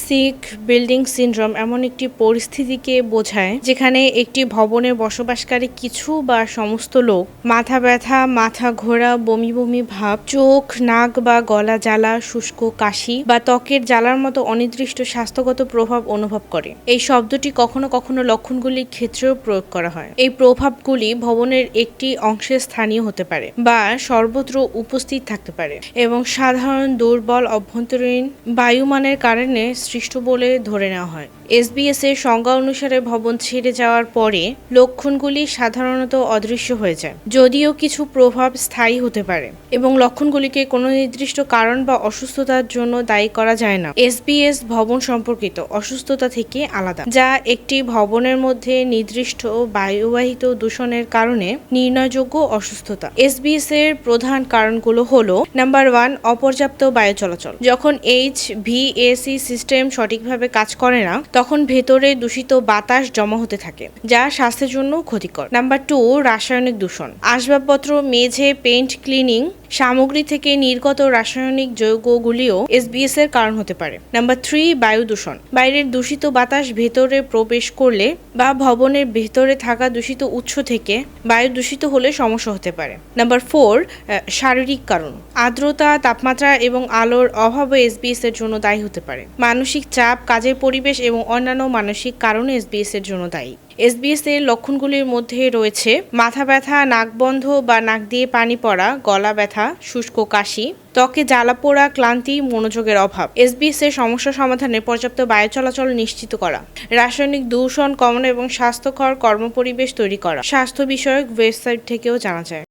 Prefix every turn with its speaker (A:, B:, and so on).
A: Sick building syndrome এমন একটি পরিস্থিতিকে বোঝায় যেখানে একটি ভবনে বসবাসকারী কিছু বা সমস্ত লোক মাথা ব্যথা, মাথা ঘোরা, বমি বমি ভাব, চোখ, নাক বা গলা জ্বালা, শুষ্ক কাশি বা ত্বকের জ্বালার মতো অনির্দিষ্ট স্বাস্থ্যগত প্রভাব অনুভব করে। এই শব্দটি কখনো কখনো লক্ষণগুলির ক্ষেত্রেও প্রয়োগ করা হয়। এই প্রভাবগুলি ভবনের একটি অংশে স্থানীয় হতে পারে বা সর্বত্র উপস্থিত থাকতে পারে এবং সাধারণ দুর্বল, অভ্যন্তরীণ বায়ুমানের কারণে সৃষ্ট বলে ধরে নেওয়া হয়। এসবিএস এর সংজ্ঞা অনুসারে ভবন ছেড়ে যাওয়ার পরে লক্ষণগুলি সাধারণত অদৃশ্য হয়ে যায়, যদিও কিছু প্রভাব স্থায়ী হতে পারে এবং লক্ষণগুলিকে কোনো নির্দিষ্ট কারণ বা অসুস্থতার জন্য দায়ী করা যায় না। এসবিএস ভবন সম্পর্কিত অসুস্থতা থেকে আলাদা, যা একটি ভবনের মধ্যে নির্দিষ্ট বায়ুবাহিত দূষণের কারণে নির্ণয়যোগ্য অসুস্থতা। এসবিএস এর প্রধান কারণগুলো হলো, নাম্বার ওয়ান, অপর্যাপ্ত বায়ু চলাচল। যখন এইচ ভিএসি সিস্টেম সঠিকভাবে কাজ করে না তখন ভেতরে দূষিত বাতাস জমা হতে থাকে, যা স্বাস্থ্যের জন্য ক্ষতিকর। নাম্বার টু রাসায়নিক দূষণ। আসবাবপত্র, মেঝে পেন্ট ক্লিনিং সামগ্রী থেকে নির্গত রাসায়নিক যৌগগুলিও এসবিএস এর কারণ হতে পারে। নাম্বার থ্রি বায়ু দূষণ। বাইরের দূষিত বাতাস ভেতরে প্রবেশ করলে বা ভবনের ভেতরে থাকা দূষিত উৎস থেকে বায়ু দূষিত হলে সমস্যা হতে পারে। নাম্বার ফোর শারীরিক কারণ। আর্দ্রতা, তাপমাত্রা এবং আলোর অভাবে এসবিএস এর জন্য দায়ী হতে পারে। মানসিক চাপ, কাজের পরিবেশ এবং অন্যান্য মানসিক কারণে এসবিএস এর জন্য দায়ী। এসবিএস এর লক্ষণগুলির মধ্যে রয়েছে মাথা ব্যথা, নাক বন্ধ বা নাক দিয়ে পানি পড়া, গলা ব্যথা, শুষ্ক কাশি, ত্বকে জ্বালা পোড়া, ক্লান্তি, মনোযোগের অভাব। এসবিএস এর সমস্যা সমাধানে পর্যাপ্ত বায়ু চলাচল নিশ্চিত করা, রাসায়নিক দূষণ কমানো এবং স্বাস্থ্যকর কর্মপরিবেশ তৈরি করা। স্বাস্থ্য বিষয়ক ওয়েবসাইট থেকেও জানা যায়।